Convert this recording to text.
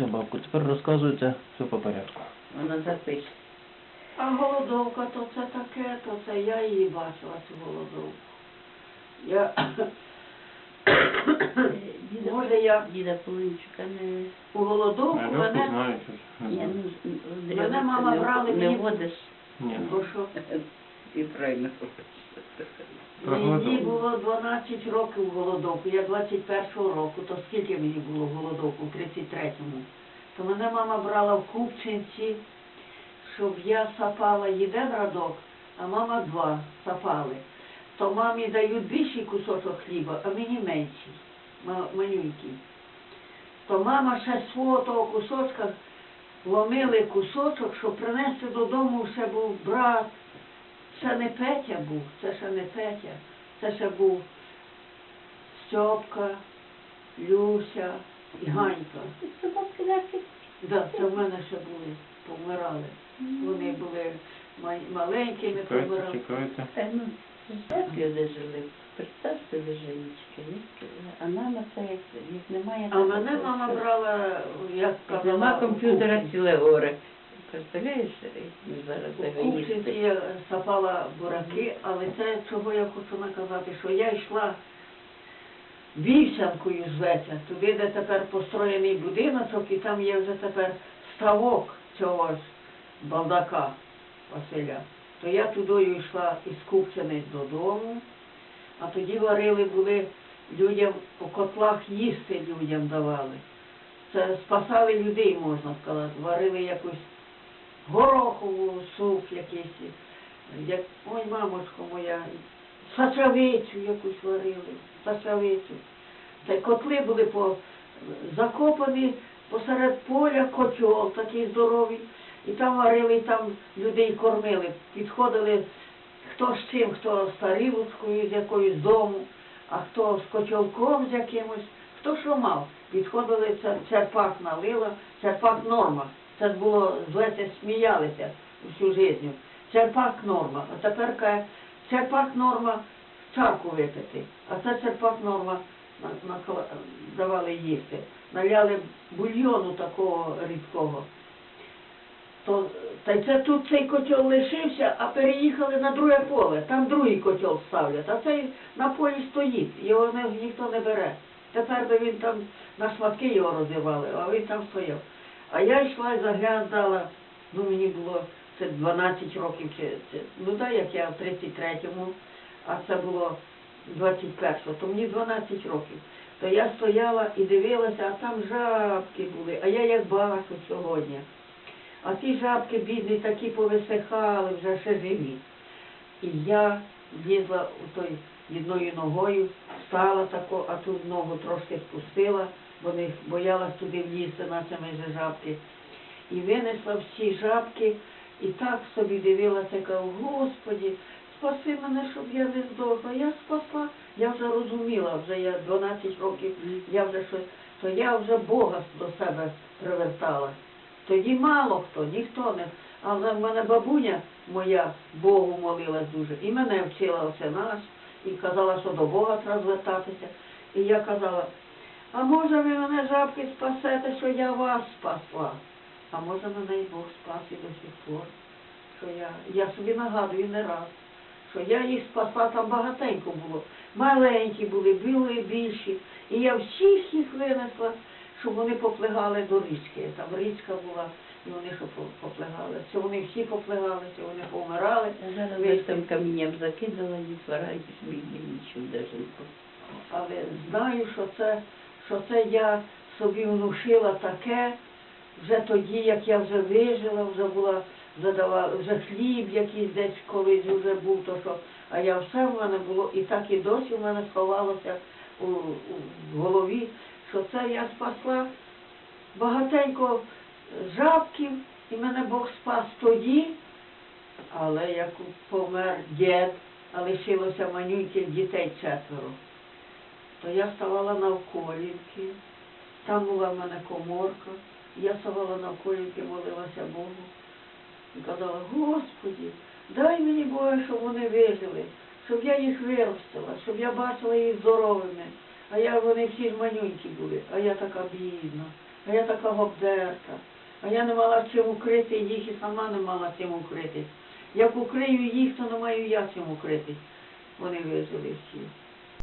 Все, бабку, тепер розказуйте все по порядку. Вона запише. А голодовка то це таке, то це я її бачила, цю голодовку. Я... Діда, Може я діда Полинчука не... у голодовку мене... знаю, що Ні, ну, Мене мама не- брали, Не мені- водиш. Ні. Бо що І правильно. Мені було 12 років в голодовку, я 21-го року, то скільки мені було в голодовку, в 33-му. То мене мама брала в Купчинці, щоб я сапала один радок, а мама два сапали. То мамі дають більший кусочок хліба, а мені менший, ма- манюнький. То мама ще з свого того кусочка ломили кусочок, щоб принести додому ще був брат. Ще не Петя був, це ще не Петя, це ще був Стьопка, Люся і Ганька. Да, це в мене ще були, помирали. Вони були ма- маленькими, помирали. чекайте. Та, ну, де жили? Представте, ви женічки. А мама це як, як немає... А мене мама брала, як Як казала, Нема комп'ютера ціле горе. Представляєш, зараз У Купчинці я сапала бураки, але це чого я хочу наказати, що я йшла вівсянкою зветься, туди, де тепер построєний будиночок, і там є вже тепер ставок цього ж балдака Василя. То я туди йшла із Купчини додому, а тоді варили були людям у котлах їсти людям давали. Це спасали людей, можна сказати. Варили якусь горохову суп якийсь, як, ой, мамочко моя, сачавицю якусь варили, сачавицю. Та й котли були по, закопані посеред поля котел такий здоровий, і там варили, і там людей кормили. Підходили хто з чим, хто з тарілочкою з якоюсь дому, а хто з котелком з якимось, хто що мав. Підходили, це черпак налила, черпак норма. Це було, зветься, сміялися всю життя. Черпак норма. А тепер каже, черпак норма чарку випити, а це черпак норма давали їсти. Наляли бульйону такого рідкого. То, та й це тут цей котел лишився, а переїхали на друге поле. Там другий котел ставлять, а цей на полі стоїть, його ніхто не бере. Тепер би він там на шматки його розірвали, а він там стояв. А я йшла і заглядала, ну мені було це 12 років, чи, чи ну так, як я в 33-му, а це було 21-го, то мені 12 років. То я стояла і дивилася, а там жабки були, а я як бачу сьогодні. А ті жабки бідні такі повисихали, вже ще живі. І я влізла у той одною ногою, встала тако, а тут ногу трошки спустила, бо не боялась туди влізти на цими же жабки. І винесла всі жабки, і так собі дивилася, кажу, Господі, спаси мене, щоб я не здохла. Я спасла, я вже розуміла, вже я 12 років, я вже щось, то я вже Бога до себе привертала. Тоді мало хто, ніхто не. Але в мене бабуня моя Богу молилась дуже. І мене вчила оце наш, і казала, що до Бога треба звертатися. І я казала, а може ви мене жабки спасете, що я вас спасла? А може мене і Бог спас і до сих пор. Що я, я собі нагадую не раз, що я їх спасла, там багатенько було. Маленькі були, були більші. І я всіх їх винесла, щоб вони поплигали до річки. Там річка була, і вони що по- поплигали. Це вони всі поплигалися, вони помирали. Зараз там камінням закидала, і бідні нічого деженько. Але знаю, що це, що це я собі внушила таке, вже тоді, як я вже вижила, вже була, вже давала, вже хліб якийсь десь колись вже був, то що, а я все в мене було, і так і досі в мене сховалося у, у голові, що це я спасла багатенько жабків, і мене Бог спас тоді, але як помер дід, а лишилося манюньких дітей четверо то я ставала навколінки, там була в мене коморка, я ставала навколінки, молилася Богу і казала, Господі, дай мені Боже, щоб вони вижили, щоб я їх виростила, щоб я бачила їх здоровими. А я вони всі ж манюнькі були, а я така бідна. А я така гобдерка. А я не мала чим укрити їх і сама не мала чим укритись. Як укрию їх, то не маю я чим укритись. Вони вижили всі.